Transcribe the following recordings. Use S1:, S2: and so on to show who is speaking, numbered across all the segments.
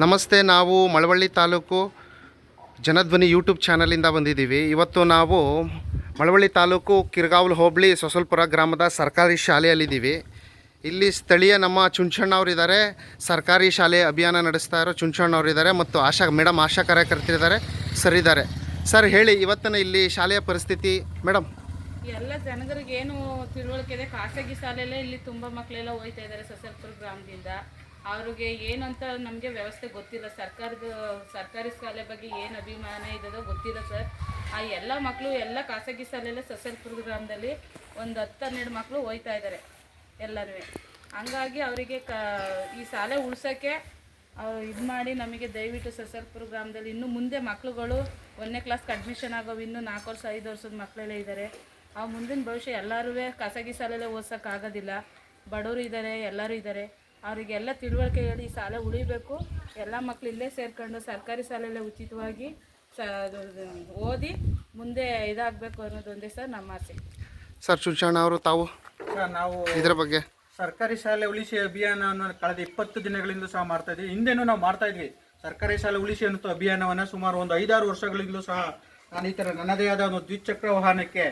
S1: ನಮಸ್ತೆ, ನಾವು ಮಳವಳ್ಳಿ ತಾಲೂಕು ಜನಧ್ವನಿ ಯೂಟ್ಯೂಬ್ ಚಾನಲಿಂದ ಬಂದಿದ್ದೀವಿ. ಇವತ್ತು ನಾವು ಮಳವಳ್ಳಿ ತಾಲೂಕು ಕಿರ್ಗಾವಲ್ ಹೋಬಳಿ ಸೊಸಲ್ಪುರ ಗ್ರಾಮದ ಸರ್ಕಾರಿ ಶಾಲೆಯಲ್ಲಿದ್ದೀವಿ. ಇಲ್ಲಿ ಸ್ಥಳೀಯ ನಮ್ಮ ಚುಂಚಣ್ಣವರಿದ್ದಾರೆ ಸರ್ಕಾರಿ ಶಾಲೆ ಅಭಿಯಾನ ನಡೆಸ್ತಾ ಇರೋ ಚುಂಚಣ್ಣವರಿದ್ದಾರೆ ಮತ್ತು ಆಶಾ ಮೇಡಮ್ ಆಶಾ ಕಾರ್ಯಕರ್ತರಿದ್ದಾರೆ ಸರ್ ಇದ್ದಾರೆ. ಸರ್, ಹೇಳಿ, ಇವತ್ತಿನ ಇಲ್ಲಿ ಶಾಲೆಯ ಪರಿಸ್ಥಿತಿ ಮೇಡಮ್
S2: ಎಲ್ಲ ಜನಗರಿಗೆ ಏನು ತಿಳುವಳಿಕೆ ಇದೆ. ಖಾಸಗಿ ಶಾಲೆಯಲ್ಲೇ ಇಲ್ಲಿ ತುಂಬ ಮಕ್ಕಳೆಲ್ಲ ಹೋಯ್ತಾ ಇದ್ದಾರೆ ಸಸಲ್ಪುರ ಗ್ರಾಮದಿಂದ. ಅವ್ರಿಗೆ ಏನಂತ ನಮಗೆ ವ್ಯವಸ್ಥೆ ಗೊತ್ತಿಲ್ಲ. ಸರ್ಕಾರದ, ಸರ್ಕಾರಿ ಶಾಲೆ ಬಗ್ಗೆ ಏನು ಅಭಿಮಾನ ಇದದೋ ಗೊತ್ತಿಲ್ಲ ಸರ್. ಆ ಎಲ್ಲ ಮಕ್ಕಳು ಎಲ್ಲ ಖಾಸಗಿ ಶಾಲೆಯಲ್ಲೇ ಸಸಲ್ಪುರ ಪ್ರೋಗ್ರಾಮ್ದಲ್ಲಿ ಒಂದು ಹತ್ತು ಹನ್ನೆರಡು ಮಕ್ಕಳು ಹೋಯ್ತಾ ಇದ್ದಾರೆ ಎಲ್ಲರೂ ಹಂಗಾಗಿ ಅವರಿಗೆ ಕ, ಈ ಶಾಲೆ ಉಳ್ಸೋಕ್ಕೆ ಇದು ಮಾಡಿ ನಮಗೆ ದಯವಿಟ್ಟು ಸಸಲ್ಪುರ ಪ್ರೋಗ್ರಾಮ್ದಲ್ಲಿ ಇನ್ನು ಮುಂದೆ ಮಕ್ಕಳುಗಳು ಒಂದನೇ ಕ್ಲಾಸ್ಗೆ ಅಡ್ಮಿಷನ್ ಆಗೋ ಇನ್ನೂ ನಾಲ್ಕು ವರ್ಷ, ಐದು ವರ್ಷದ ಮಕ್ಕಳೆಲ್ಲ ಇದ್ದಾರೆ ಆ ಮುಂದಿನ ಭವಿಷ್ಯ ಎಲ್ಲರೂ ಖಾಸಗಿ ಶಾಲೆಯಲ್ಲೇ ಓದ್ಸೋಕ್ಕಾಗೋದಿಲ್ಲ ಬಡವರು ಇದ್ದಾರೆ ಎಲ್ಲರೂ ಇದ್ದಾರೆ ಅವರಿಗೆಲ್ಲ ತಿಳುವಳಿಕೆ ಹೇಳಿ ಈ ಶಾಲೆ ಉಳಿಬೇಕು. ಎಲ್ಲ ಮಕ್ಕಳು ಇಲ್ಲೇ ಸೇರ್ಕೊಂಡು ಸರ್ಕಾರಿ ಶಾಲೆಯಲ್ಲೇ ಉಚಿತವಾಗಿ ಸ ಓದಿ ಮುಂದೆ ಇದಾಗಬೇಕು ಅನ್ನೋದೊಂದೇ ಸರ್ ನಮ್ಮ ಆಸೆ.
S1: ಸರ್ ಸುಶಾಣ ಅವರು ತಾವು?
S3: ಸರ್, ನಾವು
S1: ಇದರ ಬಗ್ಗೆ?
S3: ಸರ್ಕಾರಿ ಶಾಲೆ ಉಳಿಸಿ ಅಭಿಯಾನವನ್ನು ಕಳೆದ ಇಪ್ಪತ್ತು ದಿನಗಳಿಂದ ಸಹ ಮಾಡ್ತಾ ಇದ್ವಿ. ಹಿಂದೆನೂ ನಾವು ಮಾಡ್ತಾ ಇದ್ವಿ. ಸರ್ಕಾರಿ ಶಾಲೆ ಉಳಿಸಿ ಅನ್ನೋ ಅಭಿಯಾನವನ್ನು ಸುಮಾರು ಒಂದು ಐದಾರು ವರ್ಷಗಳಿಂದಲೂ ಸಹ ನಾನು ಈ ಥರ ನನ್ನದೇ ಆದ ಒಂದು ದ್ವಿಚಕ್ರ ವಾಹನಕ್ಕೆ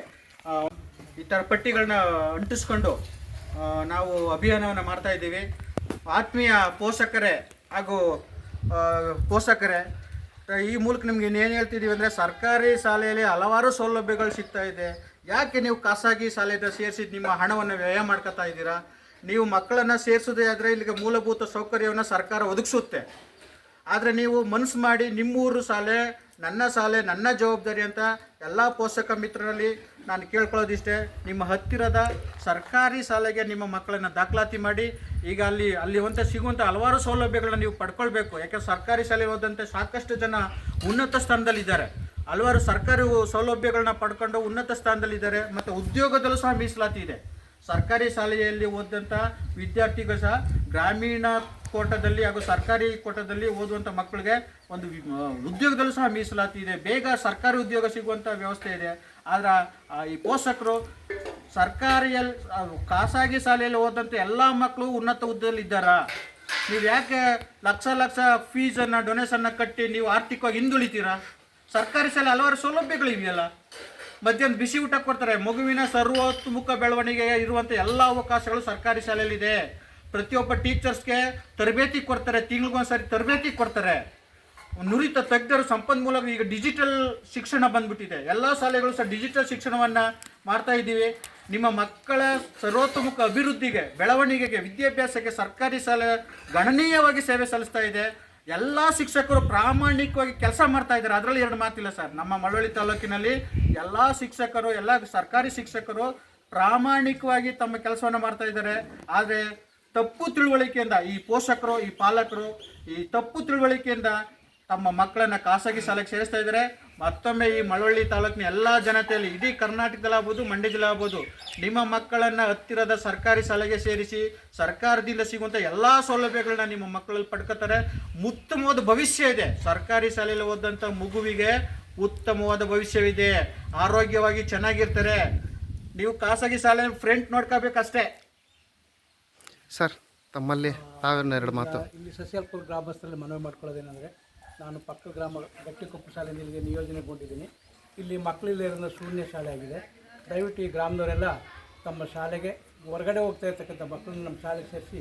S3: ಈ ಥರ ಪಟ್ಟಿಗಳನ್ನ ಅಂಟಿಸ್ಕೊಂಡು ನಾವು ಅಭಿಯಾನವನ್ನು ಮಾಡ್ತಾ ಇದ್ದೀವಿ. ಆತ್ಮೀಯ ಪೋಷಕರೇ ಹಾಗೂ ಪೋಷಕರೇ ಈ ಮೂಲಕ ನಿಮ್ಗೆ ಇನ್ನೇನು ಹೇಳ್ತಿದ್ದೀವಿ ಅಂದರೆ ಸರ್ಕಾರಿ ಶಾಲೆಯಲ್ಲಿ ಹಲವಾರು ಸೌಲಭ್ಯಗಳು ಸಿಗ್ತಾ ಇದೆ. ಯಾಕೆ ನೀವು ಖಾಸಗಿ ಶಾಲೆಯಿಂದ ಸೇರಿಸಿ ನಿಮ್ಮ ಹಣವನ್ನು ವ್ಯಯ ಮಾಡ್ಕೋತಾ ಇದ್ದೀರಾ? ನೀವು ಮಕ್ಕಳನ್ನು ಸೇರಿಸೋದೇ ಆದರೆ ಇಲ್ಲಿಗೆ ಮೂಲಭೂತ ಸೌಕರ್ಯವನ್ನು ಸರ್ಕಾರ ಒದಗಿಸುತ್ತೆ. ಆದರೆ ನೀವು ಮನಸ್ಸು ಮಾಡಿ ನಿಮ್ಮೂರು ಶಾಲೆ, ನನ್ನ ಶಾಲೆ, ನನ್ನ ಜವಾಬ್ದಾರಿ ಅಂತ ಎಲ್ಲ ಪೋಷಕ ಮಿತ್ರರಲ್ಲಿ ನಾನು ಕೇಳ್ಕೊಳ್ಳೋದಿಷ್ಟೇ, ನಿಮ್ಮ ಹತ್ತಿರದ ಸರ್ಕಾರಿ ಶಾಲೆಗೆ ನಿಮ್ಮ ಮಕ್ಕಳನ್ನು ದಾಖಲಾತಿ ಮಾಡಿ, ಈಗ ಅಲ್ಲಿ ಅಲ್ಲಿ ಅಂತ ಸಿಗುವಂಥ ಹಲವಾರು ಸೌಲಭ್ಯಗಳನ್ನ ನೀವು ಪಡ್ಕೊಳ್ಬೇಕು. ಯಾಕೆ ಸರ್ಕಾರಿ ಶಾಲೆ ಹೋದಂತೆ ಸಾಕಷ್ಟು ಜನ ಉನ್ನತ ಸ್ಥಾನದಲ್ಲಿದ್ದಾರೆ. ಹಲವಾರು ಸರ್ಕಾರಿ ಸೌಲಭ್ಯಗಳನ್ನ ಪಡ್ಕೊಂಡು ಉನ್ನತ ಸ್ಥಾನದಲ್ಲಿದ್ದಾರೆ, ಮತ್ತು ಉದ್ಯೋಗದಲ್ಲೂ ಸಹ ಮೀಸಲಾತಿ ಇದೆ. ಸರ್ಕಾರಿ ಶಾಲೆಯಲ್ಲಿ ಓದಿದಂಥ ವಿದ್ಯಾರ್ಥಿಗಳು ಸಹ ಗ್ರಾಮೀಣ ಕೋಟದಲ್ಲಿ ಹಾಗೂ ಸರ್ಕಾರಿ ಕೋಟದಲ್ಲಿ ಓದುವಂಥ ಮಕ್ಕಳಿಗೆ ಒಂದು ಉದ್ಯೋಗದಲ್ಲೂ ಸಹ ಮೀಸಲಾತಿ ಇದೆ. ಬೇಗ ಸರ್ಕಾರಿ ಉದ್ಯೋಗ ಸಿಗುವಂಥ ವ್ಯವಸ್ಥೆ ಇದೆ. ಆದರೆ ಈ ಪೋಷಕರು ಸರ್ಕಾರಿಯಲ್ಲಿ ಖಾಸಗಿ ಶಾಲೆಯಲ್ಲಿ ಓದಂಥ ಎಲ್ಲ ಮಕ್ಕಳು ಉನ್ನತ ಹುದ್ದೆಯಲ್ಲಿ ಇದ್ದಾರಾ? ನೀವು ಯಾಕೆ ಲಕ್ಷ ಲಕ್ಷ ಫೀಸನ್ನು ಡೊನೇಷನ್ನ ಕಟ್ಟಿ ನೀವು ಆರ್ಥಿಕವಾಗಿ ಹಿಂದುಳಿತೀರಾ? ಸರ್ಕಾರಿ ಶಾಲೆ ಹಲವಾರು ಸೌಲಭ್ಯಗಳು ಇವೆಯಲ್ಲ ಮಧ್ಯಾಹ್ನ ಬಿಸಿ ಊಟ ಕೊಡ್ತಾರೆ. ಮಗುವಿನ ಸರ್ವೋತ್ಮುಖ ಬೆಳವಣಿಗೆ ಇರುವಂಥ ಎಲ್ಲ ಅವಕಾಶಗಳು ಸರ್ಕಾರಿ ಶಾಲೆಯಲ್ಲಿದೆ. ಪ್ರತಿಯೊಬ್ಬ ಟೀಚರ್ಸ್ಗೆ ತರಬೇತಿ ಕೊಡ್ತಾರೆ, ತಿಂಗಳಿಗೊಂದ್ಸರಿ ತರಬೇತಿ ಕೊಡ್ತಾರೆ. ನುರಿತ ತಜ್ಞರು ಸಂಪನ್ಮೂಲ ಈಗ ಡಿಜಿಟಲ್ ಶಿಕ್ಷಣ ಬಂದ್ಬಿಟ್ಟಿದೆ. ಎಲ್ಲ ಶಾಲೆಗಳು ಸಹ ಡಿಜಿಟಲ್ ಶಿಕ್ಷಣವನ್ನು ಮಾಡ್ತಾ ಇದ್ದೀವಿ. ನಿಮ್ಮ ಮಕ್ಕಳ ಸರ್ವೋತ್ಮುಖ ಅಭಿವೃದ್ಧಿಗೆ, ಬೆಳವಣಿಗೆಗೆ, ವಿದ್ಯಾಭ್ಯಾಸಕ್ಕೆ ಸರ್ಕಾರಿ ಶಾಲೆ ಗಣನೀಯವಾಗಿ ಸೇವೆ ಸಲ್ಲಿಸ್ತಾ ಇದೆ. ಎಲ್ಲ ಶಿಕ್ಷಕರು ಪ್ರಾಮಾಣಿಕವಾಗಿ ಕೆಲಸ ಮಾಡ್ತಾ ಇದ್ದಾರೆ. ಅದರಲ್ಲಿ ಎರಡು ಮಾತಿಲ್ಲ ಸರ್. ನಮ್ಮ ಮಳವಳ್ಳಿ ತಾಲೂಕಿನಲ್ಲಿ ಎಲ್ಲ ಶಿಕ್ಷಕರು, ಎಲ್ಲ ಸರ್ಕಾರಿ ಶಿಕ್ಷಕರು ಪ್ರಾಮಾಣಿಕವಾಗಿ ತಮ್ಮ ಕೆಲಸವನ್ನು ಮಾಡ್ತಾ ಇದ್ದಾರೆ. ಆದರೆ ತಪ್ಪು ತಿಳುವಳಿಕೆಯಿಂದ ಈ ಪೋಷಕರು, ಈ ಪಾಲಕರು, ಈ ತಪ್ಪು ತಿಳುವಳಿಕೆಯಿಂದ ತಮ್ಮ ಮಕ್ಕಳನ್ನ ಖಾಸಗಿ ಶಾಲೆಗೆ ಸೇರಿಸ್ತಾ ಇದ್ದಾರೆ. ಮತ್ತೊಮ್ಮೆ ಈ ಮಳವಳ್ಳಿ ತಾಲೂಕಿನ ಎಲ್ಲ ಜನತೆಯಲ್ಲಿ ಇಡೀ ಕರ್ನಾಟಕದಲ್ಲಾಗ್ಬೋದು ಮಂಡ್ಯ ಜಿಲ್ಲೆ ಆಗ್ಬೋದು ನಿಮ್ಮ ಮಕ್ಕಳನ್ನು ಹತ್ತಿರದ ಸರ್ಕಾರಿ ಶಾಲೆಗೆ ಸೇರಿಸಿ ಸರ್ಕಾರದಿಂದ ಸಿಗುವಂಥ ಎಲ್ಲ ಸೌಲಭ್ಯಗಳನ್ನ ನಿಮ್ಮ ಮಕ್ಕಳಲ್ಲಿ ಪಡ್ಕೋತಾರೆ. ಉತ್ತಮವಾದ ಭವಿಷ್ಯ ಇದೆ. ಸರ್ಕಾರಿ ಶಾಲೆಯಲ್ಲಿ ಓದಂಥ ಮಗುವಿಗೆ ಉತ್ತಮವಾದ ಭವಿಷ್ಯವಿದೆ. ಆರೋಗ್ಯವಾಗಿ ಚೆನ್ನಾಗಿರ್ತಾರೆ. ನೀವು ಖಾಸಗಿ ಶಾಲೆ ಫ್ರೆಂಟ್ ನೋಡ್ಕೋಬೇಕಷ್ಟೇ.
S1: ಸರ್ ತಮ್ಮಲ್ಲಿ ತಾವೇನು ಎರಡು ಮಾತು.
S4: ಇಲ್ಲಿ ಸಸ್ಯಲ್ಪುರ ಗ್ರಾಮಸ್ಥರಲ್ಲಿ ಮನವಿ ಮಾಡ್ಕೊಳ್ಳೋದೇನೆಂದರೆ ನಾನು ಪಕ್ಕ ಗ್ರಾಮ ಗಟ್ಟಿಕೊಪ್ಪ ಶಾಲೆಯಿಂದ ಇಲ್ಲಿಗೆ ನಿಯೋಜನೆಗೊಂಡಿದ್ದೀನಿ. ಇಲ್ಲಿ ಮಕ್ಕಳಿಲ್ಲದಿರೋ ಶೂನ್ಯ ಶಾಲೆ ಆಗಿದೆ. ದಯವಿಟ್ಟು ಈ ಗ್ರಾಮದವರೆಲ್ಲ ತಮ್ಮ ಶಾಲೆಗೆ ಹೊರಗಡೆ ಹೋಗ್ತಾ ಇರ್ತಕ್ಕಂಥ ಮಕ್ಕಳನ್ನ ನಮ್ಮ ಶಾಲೆಗೆ ಸೇರಿಸಿ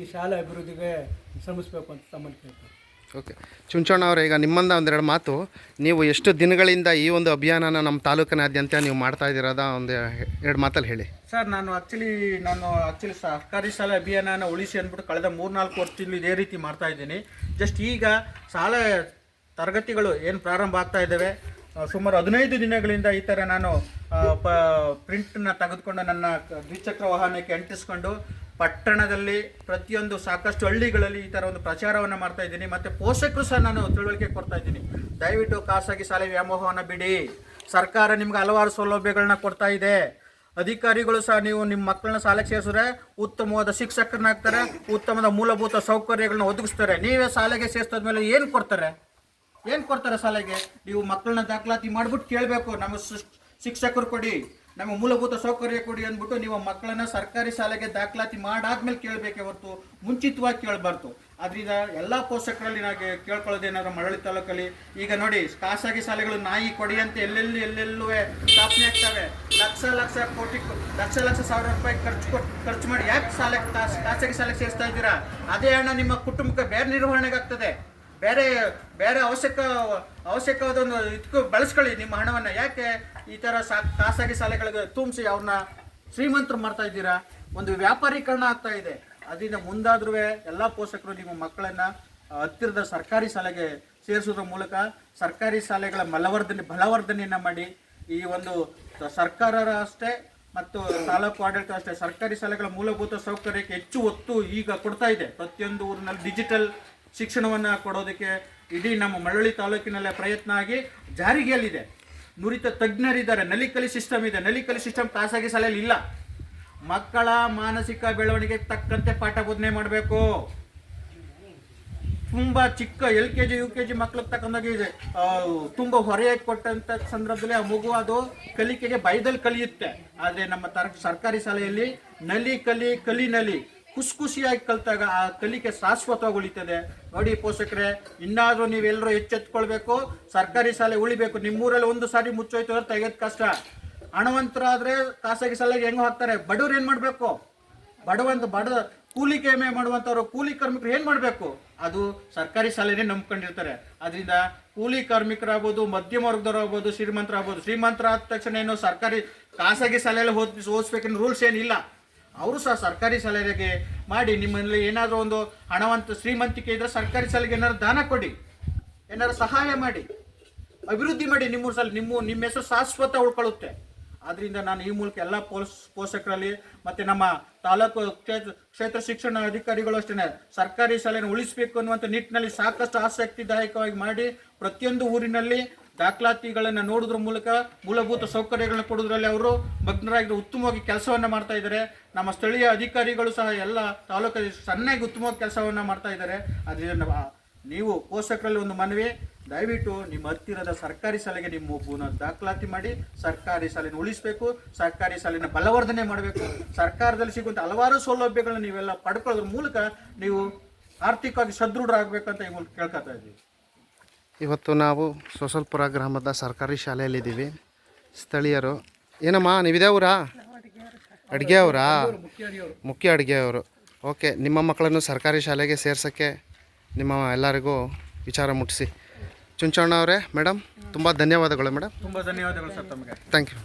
S4: ಈ ಶಾಲೆ ಅಭಿವೃದ್ಧಿಗೆ ಶ್ರಮಿಸಬೇಕು ಅಂತ ತಮ್ಮಲ್ಲಿ ಕೇಳ್ತೀನಿ.
S1: ಓಕೆ ಚುಂಚೋಣ ಅವರೇ, ಈಗ ನಿಮ್ಮಂದ ಒಂದೆರಡು ಮಾತು. ನೀವು ಎಷ್ಟು ದಿನಗಳಿಂದ ಈ ಒಂದು ಅಭಿಯಾನನ ನಮ್ಮ ತಾಲೂಕಿನಾದ್ಯಂತ ನೀವು ಮಾಡ್ತಾ ಇದ್ದೀರದ ಒಂದು ಎರಡು ಮಾತಲ್ಲಿ ಹೇಳಿ.
S3: ಸರ್, ನಾನು ಆ್ಯಕ್ಚುಲಿ ನಾನು ಆ್ಯಕ್ಚುಲಿ ಸರ್ಕಾರಿ ಶಾಲೆ ಅಭಿಯಾನನ ಉಳಿಸಿ ಅಂದ್ಬಿಟ್ಟು ಕಳೆದ ಮೂರ್ನಾಲ್ಕು ವರ್ಷದಿಂದ ಇದೇ ರೀತಿ ಮಾಡ್ತಾ ಇದ್ದೀನಿ. ಜಸ್ಟ್ ಈಗ ಶಾಲೆ ತರಗತಿಗಳು ಏನು ಪ್ರಾರಂಭ ಆಗ್ತಾ ಇದ್ದಾವೆ ಸುಮಾರು ಹದಿನೈದು ದಿನಗಳಿಂದ ಈ ಥರ ನಾನು ಪ ಪ್ರಿಂಟನ್ನ ತೆಗೆದುಕೊಂಡು ನನ್ನ ದ್ವಿಚಕ್ರ ವಾಹನಕ್ಕೆ ಅಂಟಿಸ್ಕೊಂಡು ಪಟ್ಟಣದಲ್ಲಿ ಪ್ರತಿಯೊಂದು ಸಾಕಷ್ಟು ಹಳ್ಳಿಗಳಲ್ಲಿ ಈ ಥರ ಒಂದು ಪ್ರಚಾರವನ್ನು ಮಾಡ್ತಾ ಇದ್ದೀನಿ. ಮತ್ತು ಪೋಷಕರು ಸಹ ನಾನು ತಿಳುವಳಿಕೆ ಕೊಡ್ತಾ ಇದ್ದೀನಿ. ದಯವಿಟ್ಟು ಖಾಸಗಿ ಶಾಲೆ ವ್ಯಾಮೋಹವನ್ನು ಬಿಡಿ. ಸರ್ಕಾರ ನಿಮ್ಗೆ ಹಲವಾರು ಸೌಲಭ್ಯಗಳನ್ನ ಕೊಡ್ತಾ ಇದೆ. ಅಧಿಕಾರಿಗಳು ಸಹ ನೀವು ನಿಮ್ಮ ಮಕ್ಕಳನ್ನ ಶಾಲೆಗೆ ಸೇರಿಸಿದ್ರೆ ಉತ್ತಮವಾದ ಶಿಕ್ಷಕರನ್ನಾಗ್ತಾರೆ ಉತ್ತಮದ ಮೂಲಭೂತ ಸೌಕರ್ಯಗಳನ್ನ ಒದಗಿಸ್ತಾರೆ. ನೀವೇ ಶಾಲೆಗೆ ಸೇರಿಸಿದ್ಮೇಲೆ ಏನು ಕೊಡ್ತಾರೆ? ಏನು ಕೊಡ್ತಾರೆ ಶಾಲೆಗೆ? ನೀವು ಮಕ್ಕಳನ್ನ ದಾಖಲಾತಿ ಮಾಡಿಬಿಟ್ಟು ಕೇಳಬೇಕು. ನಮ್ಮ ಶಿಕ್ಷಕರು ಕೊಡಿ. ನಮ್ಮ ಮೂಲಭೂತ ಸೌಕರ್ಯ ಕೊಡಿ ಅಂದ್ಬಿಟ್ಟು ನೀವು ಮಕ್ಕಳನ್ನ ಸರ್ಕಾರಿ ಶಾಲೆಗೆ ದಾಖಲಾತಿ ಮಾಡಾದ್ಮೇಲೆ ಕೇಳಬೇಕೆ ಹೊರತು, ಮುಂಚಿತವಾಗಿ ಕೇಳಬಾರ್ದು. ಅದರಿಂದ ಎಲ್ಲ ಪೋಷಕರಲ್ಲಿ ನಾನು ಕೇಳ್ಕೊಳ್ಳೋದೇನಾದ್ರು ಮರಳಿ ತಾಲೂಕಲ್ಲಿ, ಈಗ ನೋಡಿ, ಖಾಸಗಿ ಶಾಲೆಗಳು ನಾಯಿ ಕೊಡಿ ಅಂತ ಎಲ್ಲೆಲ್ಲಿ ಎಲ್ಲೆಲ್ಲೂ ಸ್ಥಾಪನೆ ಆಗ್ತವೆ. ಲಕ್ಷ ಲಕ್ಷ ಕೋಟಿ ಲಕ್ಷ ಲಕ್ಷ ಸಾವಿರ ರೂಪಾಯಿ ಖರ್ಚು ಖರ್ಚು ಮಾಡಿ ಯಾಕೆ ಶಾಲೆ ಖಾಸ್- ಖಾಸಗಿ ಶಾಲೆಗೆ ಸೇರಿಸ್ತಾ ಇದ್ದೀರಾ? ಅದೇ ಹಣ ನಿಮ್ಮ ಕುಟುಂಬಕ್ಕೆ ಬೇರೆ ನಿರ್ವಹಣೆಗೆ ಆಗ್ತದೆ ಬೇರೆ ಬೇರೆ ಅವಶ್ಯಕ ಅವಶ್ಯಕವಾದ ಒಂದು ಇದಕ್ಕೂ ಬಳಸ್ಕೊಳ್ಳಿ ನಿಮ್ಮ ಹಣವನ್ನು. ಯಾಕೆ? ಈ ಥರ ಸಾ ಖಾಸಗಿ ಶಾಲೆಗಳಿಗೆ ತುಂಬಿಸಿ ಅವ್ರನ್ನ ಶ್ರೀಮಂತರು ಮಾಡ್ತಾ ಇದ್ದೀರಾ? ಒಂದು ವ್ಯಾಪಾರೀಕರಣ ಆಗ್ತಾ ಇದೆ. ಅದರಿಂದ ಮುಂದಾದ್ರೂ ಎಲ್ಲ ಪೋಷಕರು ನಿಮ್ಮ ಮಕ್ಕಳನ್ನ ಹತ್ತಿರದ ಸರ್ಕಾರಿ ಶಾಲೆಗೆ ಸೇರಿಸೋದ್ರ ಮೂಲಕ ಸರ್ಕಾರಿ ಶಾಲೆಗಳ ಬಲವರ್ಧನೆ ಬಲವರ್ಧನೆಯನ್ನು ಮಾಡಿ ಈ ಒಂದು ಸರ್ಕಾರ ಅಷ್ಟೇ ಮತ್ತು ತಾಲೂಕು ಆಡಳಿತ ಅಷ್ಟೇ ಸರ್ಕಾರಿ ಶಾಲೆಗಳ ಮೂಲಭೂತ ಸೌಕರ್ಯಕ್ಕೆ ಹೆಚ್ಚು ಒತ್ತು ಈಗ ಕೊಡ್ತಾ ಇದೆ. ಪ್ರತಿಯೊಂದು ಊರಿನಲ್ಲಿ ಡಿಜಿಟಲ್ ಶಿಕ್ಷಣವನ್ನು ಕೊಡೋದಕ್ಕೆ ಇಡೀ ನಮ್ಮ ಮಳ್ಳಳ್ಳಿ ತಾಲೂಕಿನಲ್ಲೇ ಪ್ರಯತ್ನ ಆಗಿ ಜಾರಿಗೆಯಲ್ಲಿದೆ. ನುರಿತ ತಜ್ಞರಿದ್ದಾರೆ. ನಲಿಕಲಿ ಸಿಸ್ಟಮ್ ಇದೆ. ನಲಿಕಲಿ ಸಿಸ್ಟಮ್ ಖಾಸಗಿ ಶಾಲೆಯಲ್ಲಿ ಇಲ್ಲ. ಮಕ್ಕಳ ಮಾನಸಿಕ ಬೆಳವಣಿಗೆ ತಕ್ಕಂತೆ ಪಾಠ ಬೋಧನೆ ಮಾಡಬೇಕು. ತುಂಬಾ ಚಿಕ್ಕ L K G, U K G ಮಕ್ಳಿಗೆ ತಕ್ಕಂದಾಗ ಇದೆ. ತುಂಬಾ ಹೊರೆಯಾಗಿ ಕೊಟ್ಟಂತ ಸಂದರ್ಭದಲ್ಲಿ ಆ ಮಗು ಅದು ಕಲಿಕೆಗೆ ಭಯದಲ್ಲಿ ಕಲಿಯುತ್ತೆ. ಆದರೆ ನಮ್ಮ ತರ ಸರ್ಕಾರಿ ಶಾಲೆಯಲ್ಲಿ ನಲಿ ಕಲಿ ಕಲಿ ನಲಿ ಖುಷಿ ಖುಷಿಯಾಗಿ ಕಲ್ತಾಗ ಆ ಕಲಿಕೆ ಶಾಶ್ವತವಾಗಿ ಉಳಿತದೆ ನೋಡಿ ಪೋಷಕರೇ, ಇನ್ನಾದರೂ ನೀವೆಲ್ಲರೂ ಎಚ್ಚೆತ್ಕೊಳ್ಬೇಕು, ಸರ್ಕಾರಿ ಶಾಲೆ ಉಳಿಬೇಕು. ನಿಮ್ಮೂರಲ್ಲಿ ಒಂದು ಸಾರಿ ಮುಚ್ಚೋಯ್ತು ಅಂದ್ರೆ ತೆಗೆದ್ ಕಷ್ಟ. ಹಣವಂತರಾದ್ರೆ ಖಾಸಗಿ ಶಾಲೆಗೆ ಹೆಂಗ್ ಹಾಕ್ತಾರೆ ಬಡವ್ರು ಏನು ಮಾಡಬೇಕು? ಬಡವಂತ, ಬಡ ಕೂಲಿ ಕೇಮೆ ಮಾಡುವಂಥವ್ರು ಕೂಲಿ ಕಾರ್ಮಿಕರು ಏನು ಮಾಡಬೇಕು? ಅದು ಸರ್ಕಾರಿ ಶಾಲೆನೇ ನಂಬ್ಕೊಂಡಿರ್ತಾರೆ. ಅದರಿಂದ ಕೂಲಿ ಕಾರ್ಮಿಕರಾಗ್ಬೋದು, ಮಧ್ಯಮ ವರ್ಗದವರಾಗ್ಬೋದು, ಶ್ರೀಮಂತರಾಗ್ಬೋದು ಶ್ರೀಮಂತರ ಆದ ತಕ್ಷಣ ಏನು ಸರ್ಕಾರಿ, ಖಾಸಗಿ ಶಾಲೆಯಲ್ಲಿ ಓದ್ ಓದಿಸ್ಬೇಕನ್ನೋ ರೂಲ್ಸ್ ಏನಿಲ್ಲ. ಅವರು ಸಹ ಸರ್ಕಾರಿ ಶಾಲೆಗೆ ಮಾಡಿ, ನಿಮ್ಮಲ್ಲಿ ಏನಾದರೂ ಒಂದು ಹಣವಂತ ಶ್ರೀಮಂತಿಕೆ ಇದ್ರೆ ಸರ್ಕಾರಿ ಶಾಲೆಗೆ ಏನಾದ್ರು ದಾನ ಕೊಡಿ, ಏನಾದ್ರು ಸಹಾಯ ಮಾಡಿ, ಅಭಿವೃದ್ಧಿ ಮಾಡಿ ನಿಮ್ಮ ಸಲ, ನಿಮ್ಮ ನಿಮ್ಮ ಹೆಸರು ಶಾಶ್ವತ ಉಳ್ಕೊಳ್ಳುತ್ತೆ. ಆದ್ದರಿಂದ ನಾನು ಈ ಮೂಲಕ ಎಲ್ಲ ಪೋಸ್, ಪೋಷಕರಲ್ಲಿ ಮತ್ತೆ ನಮ್ಮ ತಾಲೂಕು ಕ್ಷೇತ್ರ ಕ್ಷೇತ್ರ ಶಿಕ್ಷಣ ಅಧಿಕಾರಿಗಳು ಅಷ್ಟೇ ಸರ್ಕಾರಿ ಶಾಲೆಯನ್ನು ಉಳಿಸಬೇಕು ಅನ್ನುವಂಥ ನಿಟ್ಟಿನಲ್ಲಿ ಸಾಕಷ್ಟು ಆಸಕ್ತಿದಾಯಕವಾಗಿ ಮಾಡಿ, ಪ್ರತಿಯೊಂದು ಊರಿನಲ್ಲಿ ದಾಖಲಾತಿಗಳನ್ನು ನೋಡೋದ್ರ ಮೂಲಕ ಮೂಲಭೂತ ಸೌಕರ್ಯಗಳನ್ನ ಕೊಡೋದ್ರಲ್ಲಿ ಅವರು ಮಗ್ನರಾಗಿ ಉತ್ತಮವಾಗಿ ಕೆಲಸವನ್ನ ಮಾಡ್ತಾ ಇದ್ದಾರೆ. ನಮ್ಮ ಸ್ಥಳೀಯ ಅಧಿಕಾರಿಗಳು ಸಹ ಎಲ್ಲ ತಾಲೂಕಲ್ಲಿ ಸಣ್ಣಗೆ ಉತ್ತಮವಾಗಿ ಕೆಲಸವನ್ನ ಮಾಡ್ತಾ ಇದ್ದಾರೆ. ಅದರಿಂದ ನೀವು ಪೋಷಕರಲ್ಲಿ ಒಂದು ಮನವಿ, ದಯವಿಟ್ಟು ನಿಮ್ಮ ಹತ್ತಿರದ ಸರ್ಕಾರಿ ಶಾಲೆಗೆ ನಿಮ್ಮ ಮಗುನ ದಾಖಲಾತಿ ಮಾಡಿ, ಸರ್ಕಾರಿ ಶಾಲೆನ ಉಳಿಸಬೇಕು, ಸರ್ಕಾರಿ ಶಾಲೆನ ಬಲವರ್ಧನೆ ಮಾಡಬೇಕು. ಸರ್ಕಾರದಲ್ಲಿ ಸಿಗುವಂಥ ಹಲವಾರು ಸೌಲಭ್ಯಗಳನ್ನ ನೀವೆಲ್ಲ ಪಡ್ಕೊಳ್ಳೋದ್ರ ಮೂಲಕ ನೀವು ಆರ್ಥಿಕವಾಗಿ ಸದೃಢರಾಗಬೇಕಂತ ಮೂಲಕ ಕೇಳ್ಕೊತಾ ಇದ್ದೀವಿ.
S1: ಇವತ್ತು ನಾವು ಸೊಸಲ್ಪುರ ಗ್ರಾಮದ ಸರ್ಕಾರಿ ಶಾಲೆಯಲ್ಲಿದ್ದೀವಿ. ಸ್ಥಳೀಯರು. ಏನಮ್ಮ ನೀವಿದೆ ಅವರಾ ಅಡುಗೆ ಅವರಾ ಮುಖ್ಯ ಅಡುಗೆ ಅವರು ಓಕೆ ನಿಮ್ಮ ಮಕ್ಕಳನ್ನು ಸರ್ಕಾರಿ ಶಾಲೆಗೆ ಸೇರ್ಸೋಕ್ಕೆ ನಿಮ್ಮ ಎಲ್ಲರಿಗೂ ವಿಚಾರ ಮುಟ್ಟಿಸಿ. ಚುಂಚಣ್ಣ ಅವರೇ ಮೇಡಮ್ ತುಂಬ ಧನ್ಯವಾದಗಳು ಮೇಡಮ್.
S3: ತುಂಬ ಧನ್ಯವಾದಗಳು ಸರ್ ತಮಗೆ.
S1: Thank you